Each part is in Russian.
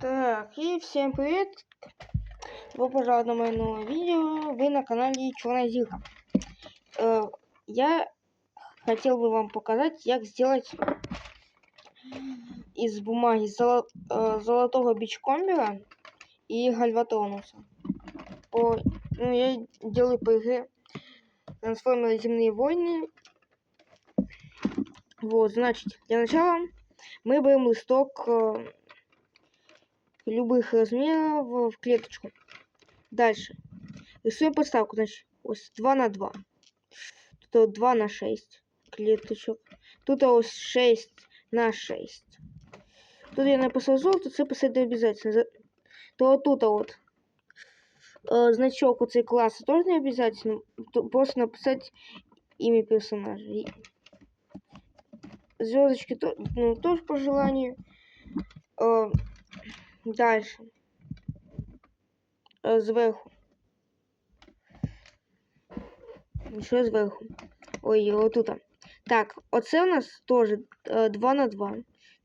Так, и всем привет! Добро пожаловать на мое новое видео. Вы на канале Черная Зилка. Э, я хотел бы вам показать, как сделать из бумаги золо э, золотого бичкомбера и гальватонуса. По, ну, я делаю по игре трансформеры Земные войны. Вот, значит, для начала мы берем листок э, любых размеров в клеточку. Дальше. Рисуем подставку, значит, ось 2 на 2. Тут 2 на 6 клеточок. Тут ось 6 на 6. Тут я написал золото, це писати обязательно. То тут вот э, значок оцей класса тоже не обязательно. Просто написать имя персонажа. Звездочки ну, тоже по желанию Э, Дальше. Э, зверху. Що зверху? Ой, отут. Так, оце у нас теж 2 на 2.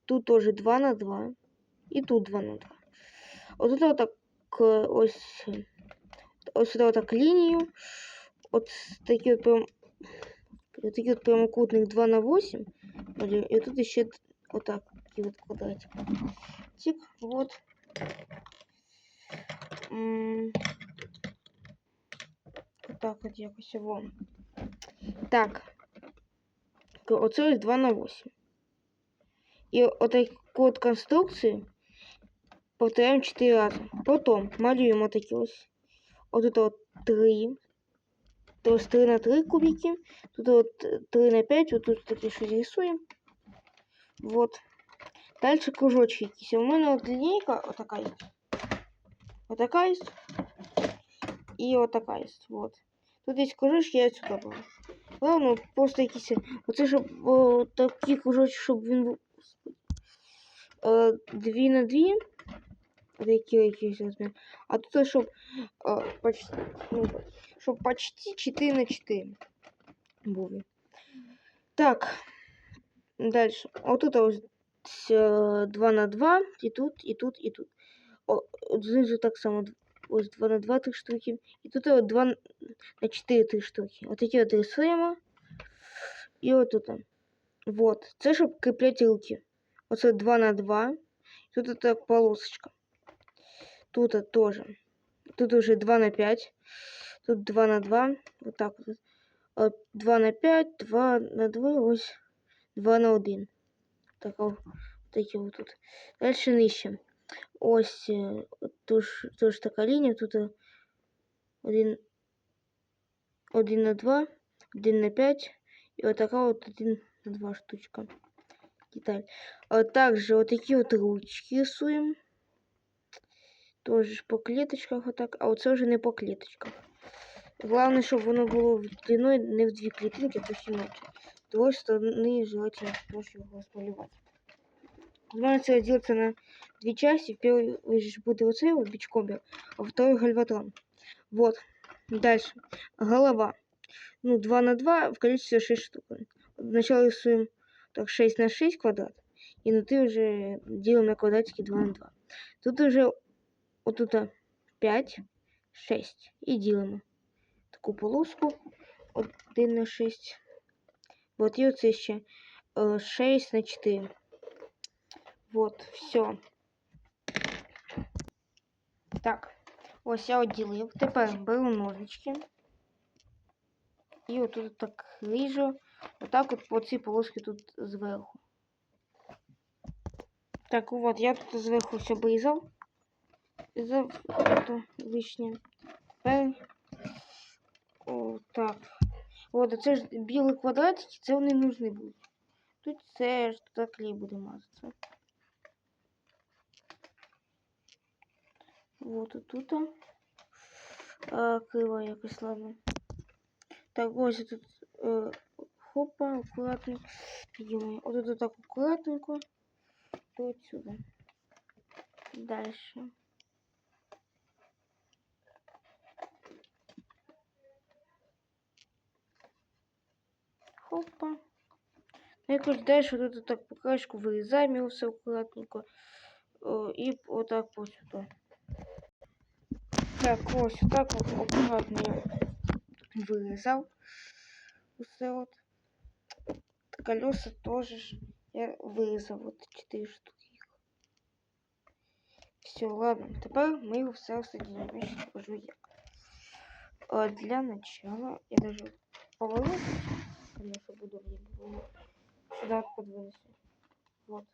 Тут теж 2 на 2. І тут 2 на 2. Отут отак ось ось сюди отак лінію. От такі от прям от такі от прямокутник 2 на 8. І тут ще отак такі от квадратик. Тик, вот. Так от якось вон. Так. Оце ось 2 на 8. І отаку от конструкцію повторяємо 4 рази. Потім малюємо такі ось. Отут от 3. То есть 3 на 3 кубики. Тут вот 3 на 5. Вот тут таки что рисуем. Вот. Дальше кружочки якісь. У мене от лінійка отака є. Отака є. І отака є. Вот. Тут є кружочки, я сюди брав. Главное, просто якісь. Оце щоб о, такі кружочки, щоб він був. Е, дві на дві. Такі якісь розмір. А тут щоб е, почти, ну, щоб почти 4 на 4 був. Так. Дальше. Отут ось 2 на 2, і тут, і тут, і тут. О, от знизу так само ось 2 на 2 3 штуки. І тут от 2 на 4 3 штуки. От такі от рисуємо. І от тут. Вот. Це щоб кріпляти руки. Оце 2 на 2. Тут так полосочка. Тут тоже. Тут уже 2 на 5. Тут 2 на 2. Вот так вот. 2 на 5, 2 на 2, ось 2 на 1 Така, такі тут. Дальше нижче. Ось тут ж така лінія, тут один, один на 2, 1 на 5 і отака от 1 на 2 штучка. Деталь. А также вот такие вот ручки рисуем. Тоже по клеточках отак, а оце вже не по клеточках. Главное, щоб воно було длиною не в дві клітинки, а то інакше другой стороны желательно тоже его смалевать. Можно делается на две части. В первой будет вот этот вот бичкомбер, а второй гальватрон. Вот. Дальше. Голова. Ну, 2 на 2 в количестве 6 штук. Сначала рисуем так 6 на 6 квадрат. И внутри уже делаем на квадратике 2 на 2. Тут уже вот тут 5, 6. И делаем такую полоску 1 на 6. Вот і оце ще 6 на 4. Вот, все. Так, ось я відділив. Тепер беру ножички. І отут так ріжу. Отак от по цій полоски тут зверху. Так, вот, я тут зверху все обрізав. За лишнє. Тепер. О, так. От, це ж білі квадратики, це вони нужні будуть. Тут це ж туди клей буде мазатися. Вот тут. А, криво якось, ладно. Так, ось тут е, хопа, акуратно. Підіймаємо. От тут так акуратненько. До отсюда. Дальше. Опа. Ну, якось далі тут так по краєшку вирізаємо його все акуратненько. О, і отак ось сюди. Так, ось так от акуратно я вирізав усе от. Колеса тоже ж я вирізав вот 4 штуки. Все, ладно, тепер ми його все соединим. Я сейчас покажу як. А для начала я даже поворот, Конечно, буду сюда подвинусь. Вот.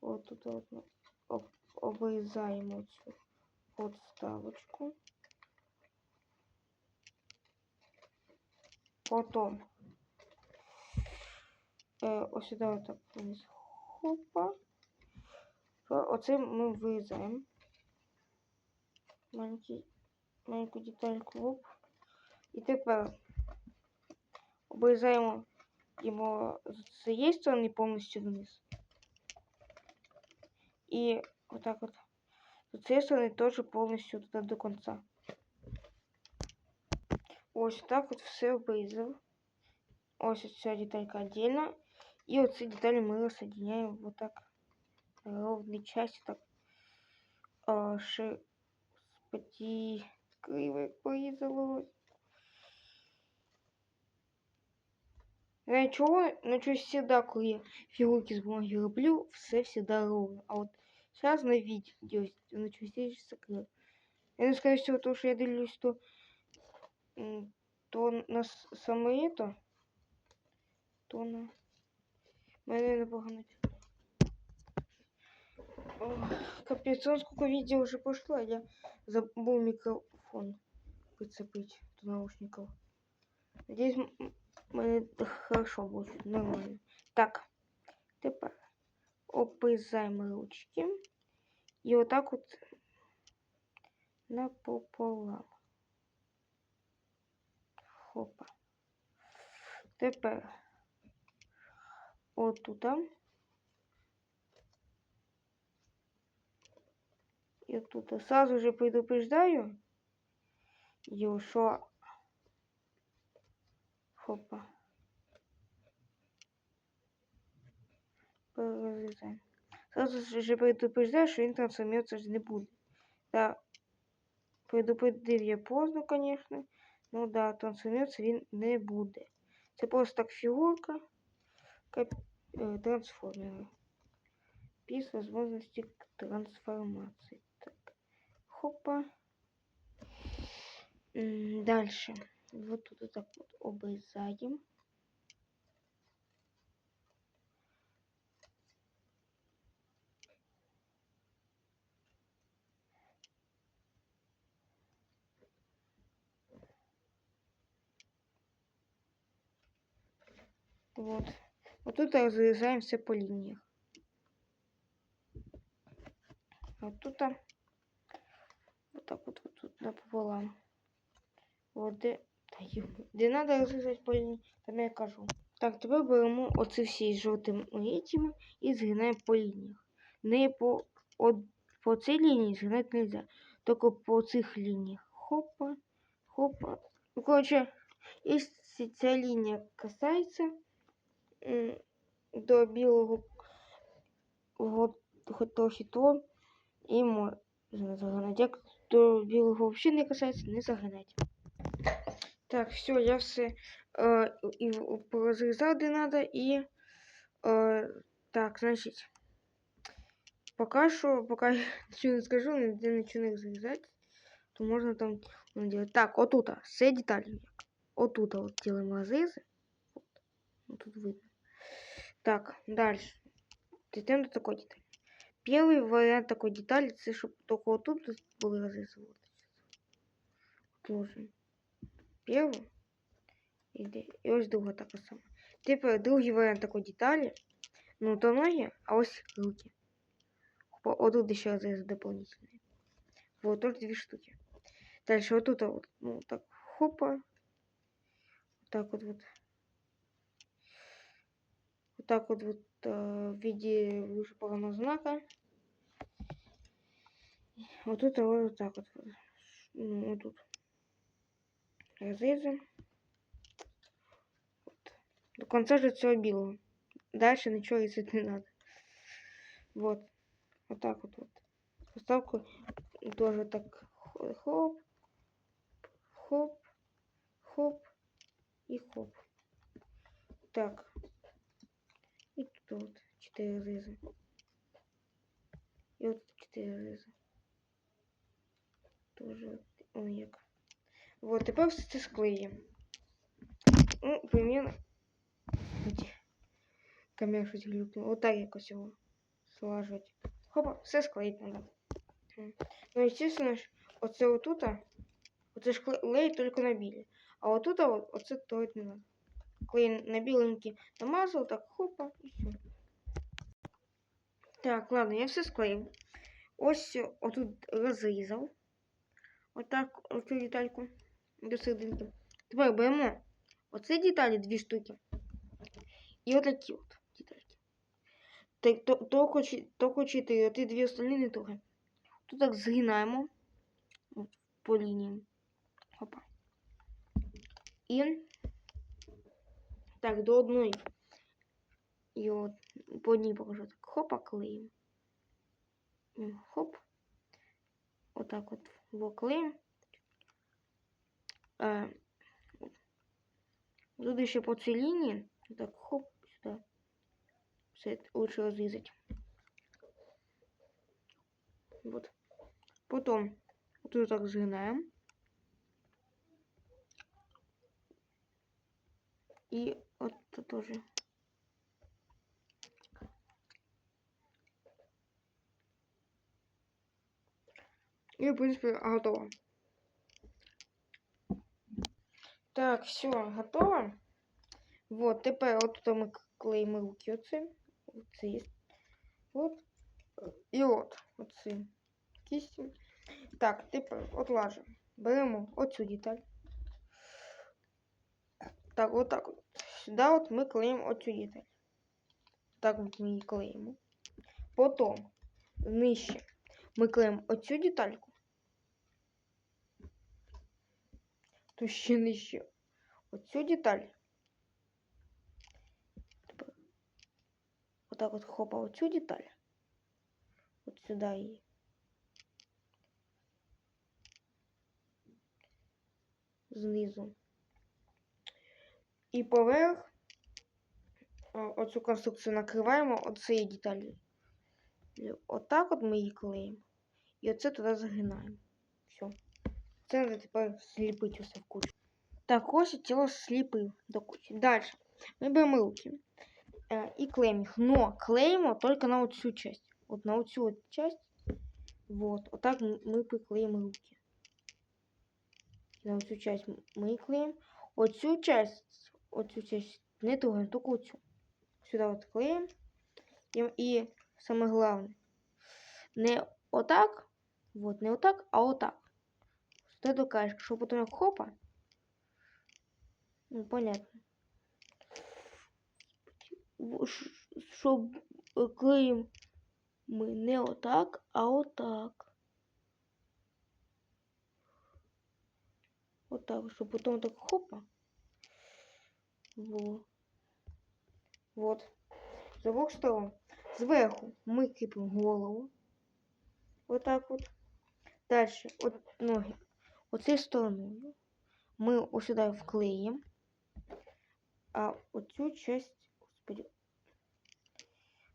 Вот тут вот мы об, обрізаємо цю подставочку. Потом е, ось сюди отак вниз. Хопа. Оце ми вирізаємо. Маленький, маленьку детальку. Оп. І тепер обрізаємо його з цієї сторони повністю вниз. І отак от. З цієї сторони теж повністю туди до кінця. Ось так от все обрізав. Ось ця деталька отдельно. И вот эти детали мы соединяем вот так ровной части, так а, ши, господи, криво порезалось. Знаете чего? Ну что всегда, коли я фигурки с бумаги роблю, все всегда ровно. А вот сейчас на видео, ну что здесь закрыл. Я не скорее всего, то, что я делюсь, то, то на самое это, то на... Мене непогано. Капец, он сколько видео уже пошло, а я забыл микрофон прицепить до наушников. Надеюсь, мене хорошо будет, нормально. Так, тепер обрізаємо ручки. І отак от напополам. Хопа. Тепер от туда. И тут сразу же предупреждаю, ее, что хопа. Сразу же предупреждаю, что він трансформироваться не будет. Да, предупредив я поздно, конечно. Ну да, трансформироваться він не буде. Це просто так фігурка. Как э, трансформеры. Без возможности трансформации. Так. Хопа. Дальше. Вот тут вот так вот обрезаем. Вот. Вот тут разрезаемся по линиях. Вот тут вот так вот, вот тут напополам. Вот де, де надо розрізати по лінії, там я кажу. Так, тепер беремо оці всі жовтими этими і згинаємо по лініях. Не по от, по цій лінії згинати не тільки по цих лініях. Хопа, хопа. Ну, коротше, якщо ця лінія касається, до білого трохи то і можна загнати. Як до білого взагалі не касається, не загинать. Так, все, я все э, і порозрізав, де надо, і э, так, значить, пока що, пока я нічого не скажу, ніде нічого не розрізати, то можна там ну, делать. Так, отут, все деталі. Отут от делаем розризи. Вот тут видно. Так, дальше. Йдемо до такой детали. Первый вариант такой детали, это чтобы только вот тут было разрисовано. Тоже. Первый. І, і ось друга така сама. Тепер другий варіант такой детали. Ну, то ноги, а ось руки. Вот тут еще разрез дополнительный. Вот тоже две штуки. Дальше вот тут вот, ну, так, хопа. Вот так вот вот. Вот так вот, вот э, в виде вышибанного знака. Вот тут вот, вот так вот. Ну, вот тут. Разрезы. Вот. До конца же все белого. Дальше ничего резать не надо. Вот. Вот так вот. вот. Поставку тоже так хо- хоп, хоп, хоп и хоп. Так. И тут вот 4 ризы. И вот 4 ризы. Тоже от- о, як. Вот, тепер все це склеїмо. Ну, примерно. Камера щось глюкнула. Отак якось його слажувати. Хопа, все склеїть надо. М. Ну, естественно ж, оце отута, оце ж клей тільки на білі. А отута, от, оце троїть не надо. Клей на біленький намазав, так хопа, і все. Так, ладно, я все склеїв. Ось отут розрізав. Отак, оцю детальку до серединки. Тепер беремо оці деталі, дві штуки. І отакі от детальки. Так, то, чі- тільки чотири, ті дві остальні не трогай. Тут так згинаємо по лінії. Опа. І так, до одної. І от по одній покажу. Так, хопа, клеїмо. Хоп. Отак от воклеїмо. Е, Тут ще по цій лінії. Так, хоп, сюди. Все лучше розрізати. Вот. Потом тут так згинаємо. І от тут тоже. І, в принципі, готово. Так, все, готово. Вот, тепер от тут ми клеїмо руки оці. Оці. От. І от. Оці. Кисті. Так, тепер отлажимо. Беремо оцю деталь. Так, от так от. Сюди от ми клеїмо оцю деталь. Так от ми її клеїмо. Потім нижче ми клеїмо оцю детальку. То ще нижче. Оцю деталь. Тепер Отак от хопа оцю деталь. От сюди її. Знизу. І поверх оцю конструкцію накриваємо оцією деталью. Отак от ми її клеїмо. І оце туди загинаємо. Все. Це треба тепер зліпити усе в кучу. Так, ось я тіло сліпив до кучі. Далі. Ми беремо руки е, і клеїмо їх. Но клеїмо тільки на оцю часть. От на оцю от часть. Вот. Отак м- ми приклеїмо руки. На оцю часть м- ми клеїмо. Оцю часть, оцю часть не трогаємо, тільки оцю. Сюди от клеїмо. І, і саме головне, не отак, вот, не отак, а отак. Сюди до краєшка, щоб потім хопа. Ну, понятно. В- ш- Щоб е, клеїм ми не отак, а отак. Отак, щоб потім так хопа. Во. Вот. З обох. Зверху ми кріпимо голову. Отак от. Далі, от ноги. Оцією стороною ми ось сюди вклеїмо. А оцю часть, господи,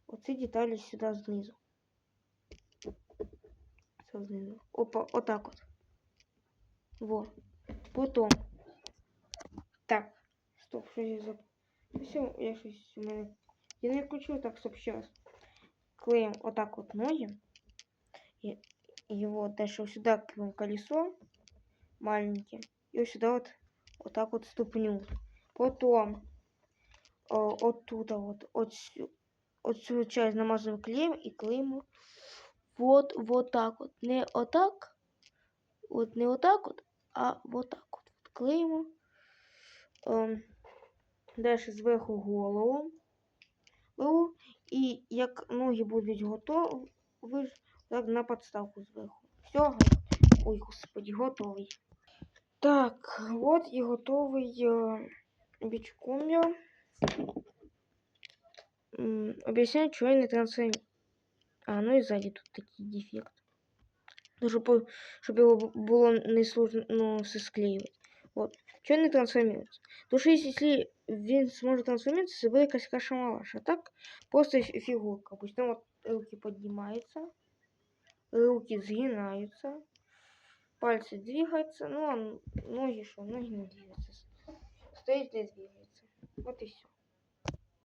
оці деталі сюди знизу. Це знизу. Опа, отак от. Во. Потім. Так. Стоп, що я за... Все, я щось у мене... Я не включу, так, стоп, ще раз. Клеим вот так вот ноги. И его дальше сюда клеим колесо Маленькие. И вот сюда вот, вот так вот ступню. Потом о, оттуда вот, от, сю- от всю часть намазываем клеем и клеим вот, вот так вот. Не вот так, вот не вот так вот, а вот так вот. Клеим. Ем, дальше зверху голову. голову. І як ноги будуть готові, ви ж так на подставку зверху. Все, ой, господи, готовий. Так, от і готовий е, бічкомбіо. Об'ясняю, чого я не трансформ... А, ну и сзади тут такий дефект. Ну, щоб, щоб його бу- було не ну, все склеювати. От. Чого не трансформується? Тому що якщо він зможе трансформуватися, це буде якась каша-малаша. Так, просто фі- фігурка. Допустим, от руки піднімаються, руки згинаються, пальці двигаються, ну а ноги що? Ноги не двигаються. Стоїть не двигается. Вот и все.